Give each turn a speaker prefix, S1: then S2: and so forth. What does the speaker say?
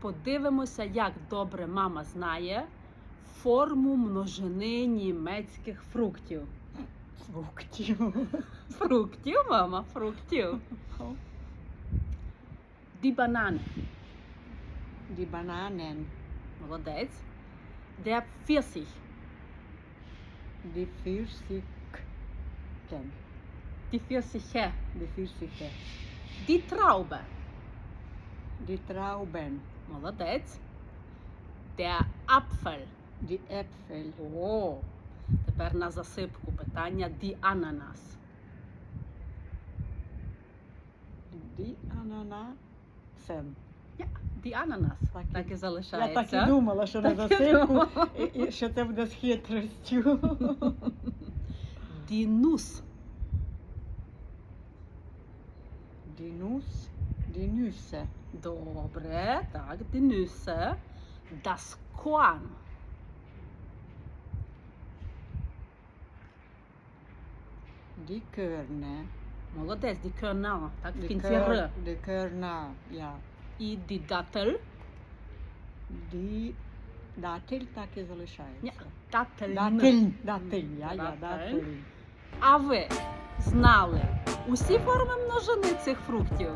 S1: Подивимося, як добре мама знає форму множини німецьких фруктів.
S2: Фруктів.
S1: Фруктів, мама, фруктів. Die Banane.
S2: Die Bananen.
S1: Молодець. Der Pfirsich.
S2: Die Pfirsichen.
S1: Die Pfirsiche.
S2: Die Pfirsiche.
S1: Die Traube.
S2: Die Trauben.
S1: Молодець. Der Apfel.
S2: Die Äpfel.
S1: О, тепер на засипку питання Die Ananas.
S2: Die Ananasen.
S1: Die Ananas.
S2: Так і-
S1: Так і
S2: Я так і думала, що
S1: Так і
S2: засипку, і, і що це буде з хитростю.
S1: Die Nuss.
S2: Nüsse.
S1: Добре, так, Nüsse. Das Korn.
S2: Die Körner.
S1: Молодець, die Körner. Так, в кінці Р.
S2: die Körner, ja.
S1: І die Dattel.
S2: Die Датель так і залишається.
S1: Datteln.
S2: Датель, датель, я, я,
S1: Датель.
S2: датель.
S1: А ви знали усі форми множини цих фруктів?